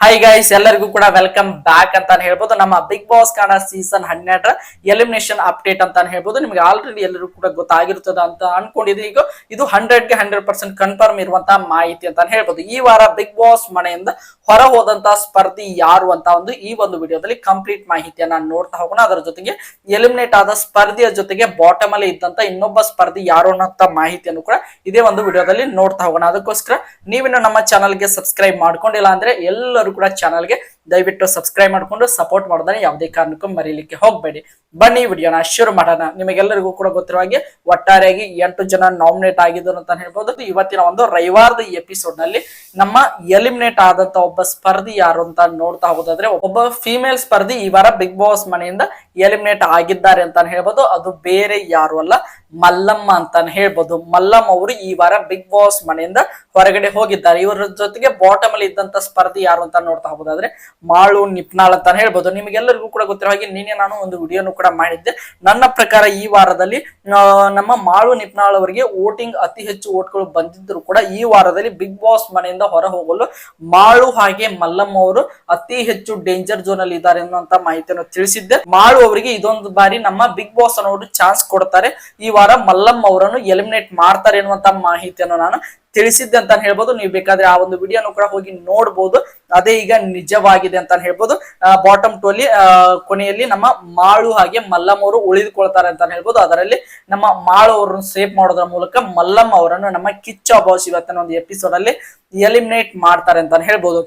Hi guys ಎಲ್ಲರಿಗೂ ಕೂಡ welcome back ಅಂತಾನೆ ಹೇಳ್ಬೋದು. ನಮ್ಮ ಬಿಗ್ ಬಾಸ್ ಕಾಣ ಸೀಸನ್ ಹನ್ನೆರಡರ ಎಲಿಮಿನೇಷನ್ ಅಪ್ಡೇಟ್ ಅಂತಾನೆ ಹೇಳ್ಬೋದು. ನಿಮಗೆ ಆಲ್ರೆಡಿ ಎಲ್ಲರೂ ಕೂಡ ಗೊತ್ತಾಗಿರ್ತದೆ ಅಂತ ಅನ್ಕೊಂಡಿದ್ದೀನಿ. ಈಗ ಇದು ಹಂಡ್ರೆಡ್ಗೆ ಹಂಡ್ರೆಡ್ ಪರ್ಸೆಂಟ್ ಕನ್ಫರ್ಮ್ ಇರುವಂತಹ ಮಾಹಿತಿ ಅಂತಾನೆ ಹೇಳ್ಬೋದು. ಈ ವಾರ ಬಿಗ್ ಬಾಸ್ ಮನೆಯಿಂದ ಹೊರ ಹೋದಂತ ಸ್ಪರ್ಧಿ ಯಾರು ಅಂತ ಒಂದು ಈ ಒಂದು ವಿಡಿಯೋದಲ್ಲಿ ಕಂಪ್ಲೀಟ್ ಮಾಹಿತಿಯನ್ನ ನೋಡ್ತಾ ಹೋಗೋಣ. ಅದರ ಜೊತೆಗೆ ಎಲಿಮಿನೇಟ್ ಆದ ಸ್ಪರ್ಧಿಯ ಜೊತೆಗೆ ಬಾಟಮ್ ಅಲ್ಲಿ ಇದ್ದಂತ ಇನ್ನೊಬ್ಬ ಸ್ಪರ್ಧಿ ಯಾರು ಅನ್ನೋಂತ ಮಾಹಿತಿಯನ್ನು ಕೂಡ ಇದೇ ಒಂದು ವಿಡಿಯೋದಲ್ಲಿ ನೋಡ್ತಾ ಹೋಗೋಣ. ಅದಕ್ಕೋಸ್ಕರ ನೀವಿನ್ನು ನಮ್ಮ ಚಾನಲ್ಗೆ ಸಬ್ಸ್ಕ್ರೈಬ್ ಮಾಡ್ಕೊಂಡಿಲ್ಲ ಅಂದ್ರೆ ಎಲ್ಲರೂ ಕೂಡ ಚಾನಲ್ಗೆ ದಯವಿಟ್ಟು ಸಬ್ಸ್ಕ್ರೈಬ್ ಮಾಡ್ಕೊಂಡು ಸಪೋರ್ಟ್ ಮಾಡೋದನ್ನ ಯಾವುದೇ ಕಾರಣಕ್ಕೂ ಮರೀಲಿಕ್ಕೆ ಹೋಗಬೇಡಿ. ಬನ್ನಿ ವಿಡಿಯೋನ ಶುರು ಮಾಡೋಣ. ನಿಮಗೆಲ್ಲರಿಗೂ ಕೂಡ ಗೊತ್ತಿರುವ ಹಾಗೆ ಒಟ್ಟಾರೆಯಾಗಿ ಎಂಟು ಜನ ನಾಮಿನೇಟ್ ಆಗಿದ್ರು ಅಂತ ಹೇಳ್ಬೋದು. ಇವತ್ತಿನ ಒಂದು ರವಿವಾರದ ಎಪಿಸೋಡ್ನಲ್ಲಿ ನಮ್ಮ ಎಲಿಮಿನೇಟ್ ಆದಂತ ಒಬ್ಬ ಸ್ಪರ್ಧಿ ಯಾರು ಅಂತ ನೋಡ್ತಾ ಹೋಗೋದಾದ್ರೆ ಒಬ್ಬ ಫಿಮೇಲ್ ಸ್ಪರ್ಧಿ ಈ ವಾರ ಬಿಗ್ ಬಾಸ್ ಮನೆಯಿಂದ ಎಲಿಮಿನೇಟ್ ಆಗಿದ್ದಾರೆ ಅಂತ ಹೇಳ್ಬೋದು. ಅದು ಬೇರೆ ಯಾರು ಅಲ್ಲ, ಮಲ್ಲಮ್ಮ ಅಂತಾನೆ ಹೇಳ್ಬೋದು. ಮಲ್ಲಮ್ಮ ಅವರು ಈ ವಾರ ಬಿಗ್ ಬಾಸ್ ಮನೆಯಿಂದ ಹೊರಗಡೆ ಹೋಗಿದ್ದಾರೆ. ಇವರ ಜೊತೆಗೆ ಬಾಟಮ್ ಅಲ್ಲಿ ಇದ್ದಂತ ಸ್ಪರ್ಧಿ ಯಾರು ಅಂತ ನೋಡ್ತಾ ಹೋಗೋದಾದ್ರೆ ಮಾಳು ನಿಪ್ನಾಳ್ ಅಂತಾನೆ ಹೇಳ್ಬೋದು. ನಿಮಗೆಲ್ಲರಿಗೂ ಕೂಡ ಗೊತ್ತಿರೋ ಹಾಗೆ ನಿನ್ನೆ ನಾನು ಒಂದು ವಿಡಿಯೋನು ಕೂಡ ಮಾಡಿದ್ದೆ. ನನ್ನ ಪ್ರಕಾರ ಈ ವಾರದಲ್ಲಿ ನಮ್ಮ ಮಾಳು, ನಿಪ್ನಾಳ್ ಅವರಿಗೆ ವೋಟಿಂಗ್ ಅತಿ ಹೆಚ್ಚು ಓಟ್ಗಳು ಬಂದಿದ್ರು ಕೂಡ ಈ ವಾರದಲ್ಲಿ ಬಿಗ್ ಬಾಸ್ ಮನೆಯಿಂದ ಹೊರ ಹೋಗಲು ಮಾಳು ಹಾಗೆ ಮಲ್ಲಮ್ಮ ಅವರು ಅತಿ ಹೆಚ್ಚು ಡೇಂಜರ್ ಝೋನ್ ಅಲ್ಲಿ ಇದ್ದಾರೆ ಅನ್ನುವಂತ ಮಾಹಿತಿಯನ್ನು ತಿಳಿಸಿದ್ದೆ. ಮಾಳು ಅವರಿಗೆ ಇದೊಂದು ಬಾರಿ ನಮ್ಮ ಬಿಗ್ ಬಾಸ್ ಅನ್ನೋರು ಚಾನ್ಸ್ ಕೊಡ್ತಾರೆ. ಈ ವಾರ ಮಲ್ಲಮ್ಮ ಅವರನ್ನು ಎಲಿಮಿನೇಟ್ ಮಾಡ್ತಾರೆ ಎನ್ನುವಂತ ಮಾಹಿತಿಯನ್ನು ನಾನು ತಿಳಿಸಿದ್ದೆ ಅಂತ ಹೇಳ್ಬೋದು. ನೀವು ಬೇಕಾದ್ರೆ ಆ ಒಂದು ವಿಡಿಯೋನು ಕೂಡ ಹೋಗಿ ನೋಡ್ಬೋದು. ಅದೇ ಈಗ ನಿಜವಾಗಿದೆ ಅಂತ ಹೇಳ್ಬೋದು. ಬಾಟಮ್ ಟು ಅಲ್ಲಿ ಕೊನೆಯಲ್ಲಿ ನಮ್ಮ ಮಾಳು ಹಾಗೆ ಮಲ್ಲಮ್ಮ ಅವರು ಉಳಿದುಕೊಳ್ತಾರೆ ಅಂತ ಹೇಳ್ಬೋದು. ಅದರಲ್ಲಿ ನಮ್ಮ ಮಾಳು ಅವರನ್ನು ಸೇವ್ ಮಾಡೋದ್ರ ಮೂಲಕ ಮಲ್ಲಮ್ಮ ಅವರನ್ನು ನಮ್ಮ ಕಿಚ್ಚ ಬಾಸ್ ಇವತ್ತಿನ ಒಂದು ಎಪಿಸೋಡ್ ಅಲ್ಲಿ ಎಲಿಮಿನೇಟ್ ಮಾಡ್ತಾರೆ ಅಂತ ಹೇಳ್ಬೋದು.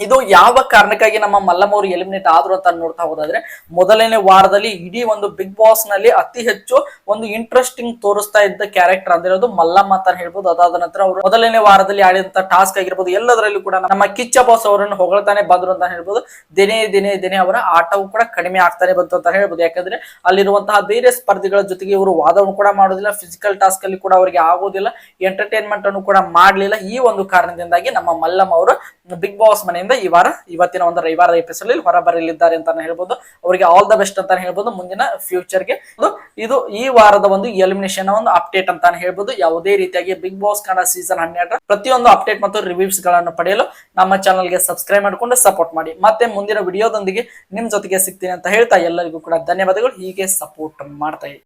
ಇದು ಯಾವ ಕಾರಣಕ್ಕಾಗಿ ನಮ್ಮ ಮಲ್ಲಮ್ಮ ಅವರು ಎಲಿಮಿನೇಟ್ ಆದ್ರು ಅಂತ ನೋಡ್ತಾ ಹೋದಾದ್ರೆ, ಮೊದಲನೇ ವಾರದಲ್ಲಿ ಇಡೀ ಒಂದು ಬಿಗ್ ಬಾಸ್ನಲ್ಲಿ ಅತಿ ಹೆಚ್ಚು ಒಂದು ಇಂಟ್ರೆಸ್ಟಿಂಗ್ ತೋರಿಸ್ತಾ ಇದ್ದ ಕ್ಯಾರೆಕ್ಟರ್ ಅಂದಿರೋದು ಮಲ್ಲಮ್ಮ ಅಂತ ಹೇಳ್ಬೋದು. ಅದಾದ ನಂತರ ಅವರು ಮೊದಲನೇ ವಾರದಲ್ಲಿ ಆಡಿದಂತ ಟಾಸ್ಕ್ ಆಗಿರ್ಬೋದು, ಎಲ್ಲದರಲ್ಲೂ ಕೂಡ ನಮ್ಮ ಕಿಚ್ಚ ಬಾಸ್ ಅವರನ್ನು ಹೊಗಳ್ತಾನೆ ಬಂದ್ರು ಅಂತ ಹೇಳ್ಬೋದು. ದಿನೇ ದಿನೇ ದಿನೇ ಅವರ ಆಟವು ಕೂಡ ಕಡಿಮೆ ಆಗ್ತಾನೆ ಬಂತು ಅಂತ ಹೇಳ್ಬೋದು. ಯಾಕಂದ್ರೆ ಅಲ್ಲಿರುವಂತಹ ಬೇರೆ ಸ್ಪರ್ಧಿಗಳ ಜೊತೆಗೆ ಇವರು ವಾದವನ್ನು ಕೂಡ ಮಾಡೋದಿಲ್ಲ ಫಿಸಿಕಲ್ ಟಾಸ್ಕ್ ಅಲ್ಲಿ ಕೂಡ ಅವರಿಗೆ ಆಗೋದಿಲ್ಲ ಎಂಟರ್ಟೈನ್ಮೆಂಟ್ ಅನ್ನು ಕೂಡ ಮಾಡಲಿಲ್ಲ. ಈ ಒಂದು ಕಾರಣದಿಂದಾಗಿ ನಮ್ಮ ಮಲ್ಲಮ್ಮ ಅವರು ಬಿಗ್ ಬಾಸ್ ಮನೆಯಿಂದ ಈ ವಾರ, ಇವತ್ತಿನ ಒಂದು ರವಿವಾರ ಎಪಿಸೋಡ್ ಅಲ್ಲಿ ಹೊರ ಬರಲಿದ್ದಾರೆ ಅಂತ ಹೇಳ್ಬೋದು. ಅವರಿಗೆ ಆಲ್ ದ ಬೆಸ್ಟ್ ಅಂತ ಹೇಳ್ಬೋದು. ಮುಂದಿನ ಫ್ಯೂಚರ್ಗೆ. ಇದು ಈ ವಾರದ ಒಂದು ಎಲಿಮಿನೇಷನ್ ಒಂದು ಅಪ್ಡೇಟ್ ಅಂತಾನೆ ಹೇಳ್ಬೋದು. ಯಾವುದೇ ರೀತಿಯಾಗಿ ಬಿಗ್ ಬಾಸ್ ಕನ್ನಡ ಸೀಸನ್ ಹನ್ನೆರಡು ಪ್ರತಿಯೊಂದು ಅಪ್ಡೇಟ್ ಮತ್ತು ರಿವ್ಯೂಸ್ಗಳನ್ನು ಪಡೆಯಲು ನಮ್ಮ ಚಾನಲ್ಗೆ ಸಬ್ಸ್ಕ್ರೈಬ್ ಮಾಡಿಕೊಂಡು ಸಪೋರ್ಟ್ ಮಾಡಿ. ಮತ್ತೆ ಮುಂದಿನ ವಿಡಿಯೋದೊಂದಿಗೆ ನಿಮ್ ಜೊತೆಗೆ ಸಿಗ್ತೀನಿ ಅಂತ ಹೇಳ್ತಾ ಎಲ್ಲರಿಗೂ ಕೂಡ ಧನ್ಯವಾದಗಳು. ಹೀಗೆ ಸಪೋರ್ಟ್ ಮಾಡ್ತಾ